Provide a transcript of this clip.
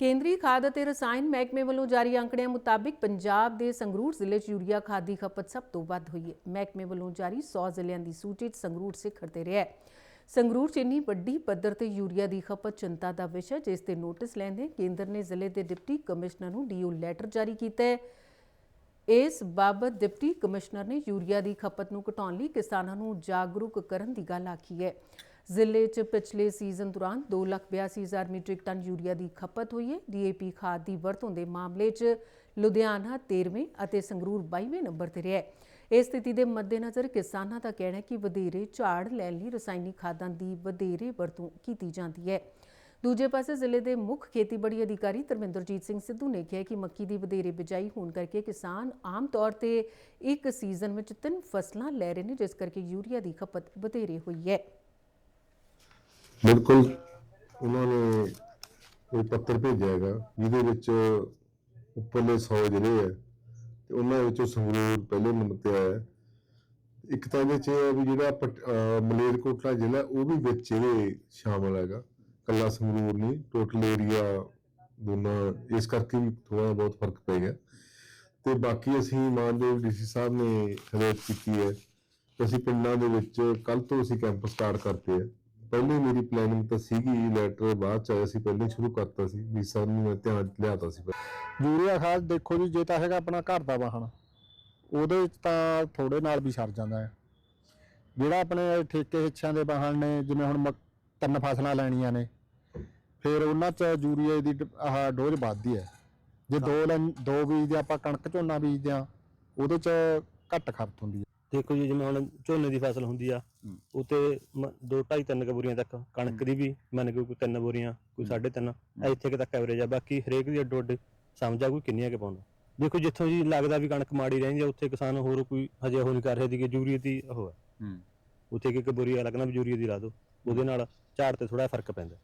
ਕੇਂਦਰੀ ਖਾਦ ਅਤੇ ਰਸਾਇਣ ਮਹਿਕਮੇ ਵੱਲੋਂ ਜਾਰੀ ਅੰਕੜਿਆਂ ਮੁਤਾਬਿਕ ਪੰਜਾਬ ਦੇ ਸੰਗਰੂਰ ਜ਼ਿਲ੍ਹੇ 'ਚ ਯੂਰੀਆ ਖਾਦ ਦੀ ਖਪਤ ਸਭ ਤੋਂ ਵੱਧ ਹੋਈ ਹੈ। ਮਹਿਕਮੇ ਵੱਲੋਂ ਜਾਰੀ 100 ਜ਼ਿਲ੍ਹਿਆਂ ਦੀ ਸੂਚੀ 'ਚ ਸੰਗਰੂਰ ਸਿਖਰ ਤੇ ਰਿਹਾ ਹੈ। ਸੰਗਰੂਰ 'ਚ ਇੰਨੀ ਵੱਡੀ ਪੱਧਰ ਤੇ ਯੂਰੀਆ ਦੀ ਖਪਤ ਚਿੰਤਾ ਦਾ ਵਿਸ਼ਾ ਜਿਸ ਤੇ ਨੋਟਿਸ ਲੈਂਦੇ ਕੇਂਦਰ ਨੇ ਜ਼ਿਲ੍ਹੇ ਦੇ ਡਿਪਟੀ ਕਮਿਸ਼ਨਰ ਨੂੰ ਡੀਓ ਲੈਟਰ ਜਾਰੀ ਕੀਤਾ ਹੈ। ਇਸ ਬਾਬਤ ਡਿਪਟੀ ਕਮਿਸ਼ਨਰ ਨੇ ਯੂਰੀਆ ਦੀ ਖਪਤ ਨੂੰ ਘਟਾਉਣ ਲਈ ਕਿਸਾਨਾਂ ਨੂੰ ਜਾਗਰੂਕ ਕਰਨ ਦੀ ਗੱਲ ਆਖੀ ਹੈ। ਜ਼ਿਲ੍ਹੇ 'ਚ ਪਿਛਲੇ ਸੀਜ਼ਨ ਦੌਰਾਨ 282000 ਮੀਟ੍ਰਿਕ ਟਨ ਯੂਰੀਆ ਦੀ ਖਪਤ ਹੋਈ ਹੈ ਡੀਏਪੀ ਖਾਦ ਦੀ ਵਰਤੋਂ ਦੇ ਮਾਮਲੇ 'ਚ ਲੁਧਿਆਣਾ 13ਵੇਂ ਅਤੇ ਸੰਗਰੂਰ 22ਵੇਂ ਨੰਬਰ ਤੇ ਰਿਹਾ ਹੈ ਇਸ ਸਥਿਤੀ ਦੇ ਮੱਦੇਨਜ਼ਰ ਕਿਸਾਨਾਂ ਦਾ ਕਹਿਣਾ ਹੈ ਕਿ ਵਧੇਰੇ ਝਾੜ ਲੈਣ ਲਈ ਰਸਾਇਣਿਕ ਖਾਦਾਂ ਦੀ ਵਧੇਰੇ ਵਰਤੋਂ ਕੀਤੀ ਜਾਂਦੀ ਹੈ। ਦੂਜੇ ਪਾਸੇ ਜ਼ਿਲ੍ਹੇ ਦੇ ਮੁੱਖ ਖੇਤੀਬਾੜੀ ਅਧਿਕਾਰੀ ਧਰਮਿੰਦਰਜੀਤ ਸਿੰਘ ਸਿੱਧੂ ਨੇ ਕਿਹਾ ਕਿ ਮੱਕੀ ਦੀ ਵਧੇਰੇ ਬਿਜਾਈ ਹੋਣ ਕਰਕੇ ਕਿਸਾਨ ਆਮ ਤੌਰ ਤੇ ਇੱਕ ਸੀਜ਼ਨ ਵਿੱਚ ਤਿੰਨ ਫਸਲਾਂ ਲੈ ਰਹੇ ਨੇ, ਜਿਸ ਕਰਕੇ ਯੂਰੀਆ ਦੀ ਖਪਤ ਵਧੇਰੇ ਹੋਈ ਹੈ। ਬਿਲਕੁਲ। ਉਹਨਾਂ ਨੇ ਇਹ ਪੱਤਰ ਭੇਜਿਆ ਹੈਗਾ, ਜਿਹਦੇ ਵਿੱਚ ਉੱਪਰਲੇ 100 ਜ਼ਿਲ੍ਹੇ ਹੈ ਤੇ ਉਹਨਾਂ ਵਿੱਚੋਂ ਸੰਗਰੂਰ ਪਹਿਲੇ ਨੰਬਰ ਤੇ ਆਇਆ। ਇੱਕ ਤਾਂ ਇਹਦੇ ਚ ਇਹ ਹੈ ਵੀ ਜਿਹੜਾ ਮਲੇਰਕੋਟਲਾ ਜ਼ਿਲ੍ਹਾ, ਉਹ ਵੀ ਵਿੱਚ ਇਹਦੇ ਸ਼ਾਮਲ ਹੈਗਾ, ਕੱਲਾ ਸੰਗਰੂਰ ਨਹੀਂ ਟੋਟਲ ਏਰੀਆ ਦੋਨਾਂ, ਇਸ ਕਰਕੇ ਵੀ ਥੋੜਾ ਬਹੁਤ ਫ਼ਰਕ ਪੈ ਗਿਆ। ਤੇ ਬਾਕੀ ਅਸੀਂ ਮਾਨਯੋਗ ਡੀਸੀ ਸਾਹਿਬ ਨੇ ਹਦਾਇਤ ਕੀਤੀ ਹੈ। ਅਸੀਂ ਪਿੰਡਾਂ ਦੇ ਵਿੱਚ ਕੱਲ ਤੋਂ ਅਸੀਂ ਕੈਂਪ ਸਟਾਰਟ ਕਰਤੇ ਆ ਪਹਿਲੇ ਮੇਰੀ ਪਲੈਨਿੰਗ ਤਾਂ ਸੀਗੀ ਲੈਟਰ ਬਾਅਦ ਚ ਆਇਆ ਸੀ, ਪਹਿਲੇ ਸ਼ੁਰੂ ਕਰਤਾ ਸੀ, ਵੀ ਸਰ ਮੈਂ ਧਿਆਨ ਲਿਆਤਾ ਸੀ। ਯੂਰੀਆ ਖਾਦ ਦੇਖੋ ਜੀ, ਜੇ ਤਾਂ ਹੈਗਾ ਆਪਣਾ ਘਰ ਦਾ ਵਾਹਣ, ਉਹਦੇ ਵਿੱਚ ਤਾਂ ਥੋੜੇ ਨਾਲ ਵੀ ਸਰ ਜਾਂਦਾ ਹੈ। ਜਿਹੜਾ ਆਪਣੇ ਠੇਕੇ ਹਿੱਸਿਆਂ ਦੇ ਵਾਹਣ ਨੇ, ਜਿਵੇਂ ਹੁਣ ਮਕ- ਤਿੰਨ ਫਸਲਾਂ ਲੈਣੀਆਂ ਨੇ, ਫਿਰ ਉਹਨਾਂ 'ਚ ਯੂਰੀਆ ਦੀ ਡ- ਆਹ ਡੋਜ਼ ਵੱਧਦੀ ਹੈ। ਜੇ ਦੋ ਲੈਣ- ਦੋ ਬੀਜਦੇ ਆਪਾਂ ਕਣਕ ਝੋਨਾ ਬੀਜਦੇ ਆ ਉਹਦੇ 'ਚ ਘੱਟ ਖਪਤ ਹੁੰਦੀ ਹੈ। ਦੇਖੋ ਜੀ ਜਿਵੇਂ ਹੁਣ ਝੋਨੇ ਦੀ ਫਸਲ ਹੁੰਦੀ ਆ ਉਹ ਤੇ 2 2.5 3 ਬੋਰੀਆਂ ਤੱਕ ਕਣਕ ਦੀ ਵੀ ਮੰਨ ਕੇ ਕੋਈ 3 ਬੋਰੀਆਂ ਕੋਈ 3.5 ਇੱਥੇ ਕੁ ਤੱਕ ਐਵਰੇਜ ਆ ਬਾਕੀ ਹਰੇਕ ਦੀ ਅੱਡੋ ਅੱਡ ਸਮਝਾ ਕੋਈ ਕਿੰਨੀਆਂ ਕੁ ਪਾਉਂਦਾ ਦੇਖੋ ਜਿੱਥੋਂ ਜੀ ਲੱਗਦਾ ਵੀ ਕਣਕ ਮਾੜੀ ਰਹਿੰਦੀ ਆ ਉੱਥੇ ਕਿਸਾਨ ਹੋਰ ਕੋਈ ਹਜੇ ਉਹ ਨਹੀਂ ਕਰ ਰਹੇ ਦੀ ਕਿ ਯੂਰੀਆ ਦੀ ਉਹ ਹੈ। ਉੱਥੇ ਇੱਕ ਇੱਕ ਬੋਰੀ ਲੱਗਣਾ ਵੀ ਯੂਰੀਆ ਦੀ ਲਾ ਦਿਓ ਉਹਦੇ ਨਾਲ ਝਾੜ ਤੇ ਥੋੜਾ ਫ਼ਰਕ ਪੈਂਦਾ।